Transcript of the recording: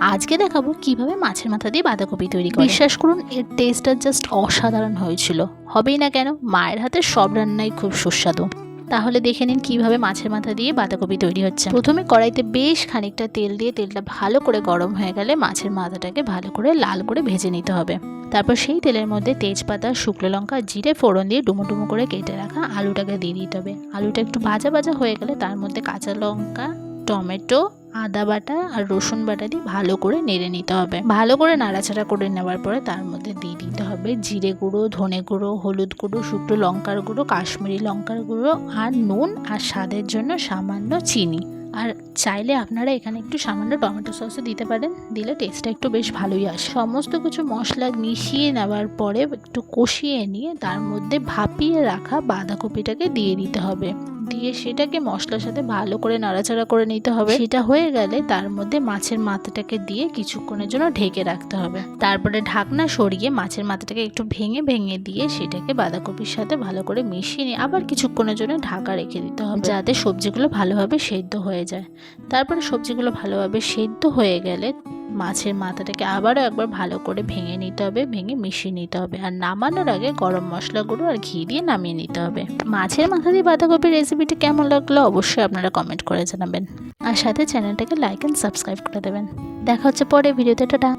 আজকে দেখাবো কীভাবে মাছের মাথা দিয়ে বাঁধাকপি তৈরি করে বিশ্বাস করুন, এর টেস্টটা জাস্ট অসাধারণ হয়েছিল। হবেই না কেন, মায়ের হাতের সব রান্নাই খুব সুস্বাদু। তাহলে দেখে নিন কীভাবে মাছের মাথা দিয়ে বাঁধাকপি তৈরি হচ্ছে। প্রথমে কড়াইতে বেশ খানিকটা তেল দিয়ে তেলটা ভালো করে গরম হয়ে গেলে মাছের মাথাটাকে ভালো করে লাল করে ভেজে নিতে হবে। তারপর সেই তেলের মধ্যে তেজপাতা, শুকনো লঙ্কা, জিরে, ফোড়ন দিয়ে ডুমো ডুমো করে কেটে রাখা আলুটাকে দিয়ে দিতে হবে। আলুটা একটু ভাজা ভাজা হয়ে গেলে তার মধ্যে কাঁচা লঙ্কা, টমেটো আদা বাটা আর রসুন বাটা দিয়ে ভালো করে নেড়ে নিতে হবে। ভালো করে নাড়াচাড়া করে নেওয়ার পরে তার মধ্যে দিয়ে দিতে হবে জিরে গুঁড়ো, ধনে গুঁড়ো, হলুদ গুঁড়ো, শুকনো লঙ্কার গুঁড়ো, কাশ্মীরি লঙ্কার গুঁড়ো আর নুন আর স্বাদের জন্য সামান্য চিনি। আর চাইলে আপনারা এখানে একটু সামান্য টমেটো সসও দিতে পারেন, দিলে টেস্টটা একটু বেশ ভালোই আসে। সমস্ত কিছু মশলা মিশিয়ে নেওয়ার পরে একটু কষিয়ে নিয়ে তার মধ্যে ভাপিয়ে রাখা বাঁধাকপিটাকে দিয়ে দিতে হবে। দিয়ে সেটাকে মশলার সাথে ভালো করে নাড়াচাড়া করে নিতে হবে। সেটা হয়ে গেলে তার মধ্যে মাছের মাথাটাকে দিয়ে কিছুক্ষণের জন্য ঢেকে রাখতে হবে। তারপরে ঢাকনা সরিয়ে মাছের মাথাটাকে একটু ভেঙে ভেঙে দিয়ে সেটাকে বাঁধাকপির সাথে ভালো করে মিশিয়ে নিয়ে আবার কিছুক্ষণের জন্য ঢাকা রেখে দিতে হবে। যাতে সবজিগুলো ভালোভাবে সেদ্ধ হয়ে যায়। তারপরে সবজিগুলো ভালোভাবে সেদ্ধ হয়ে গেলে মাছের মাথাটাকে আবারও একবার ভালো করে ভেঙে নিতে হবে, ভেঙে মিশিয়ে নিতে হবে। আর নামানোর আগে গরম মশলা গুঁড়ো আর ঘি দিয়ে নামিয়ে নিতে হবে। মাছের মাথা দিয়ে বাঁধাকপির রেসিপিটি কেমন লাগল অবশ্যই আপনারা কমেন্ট করে জানাবেন। আর সাথে চ্যানেলটাকে লাইক অ্যান্ড সাবস্ক্রাইব করে দেবেন। দেখা হচ্ছে পরে ভিডিওতে টাটা।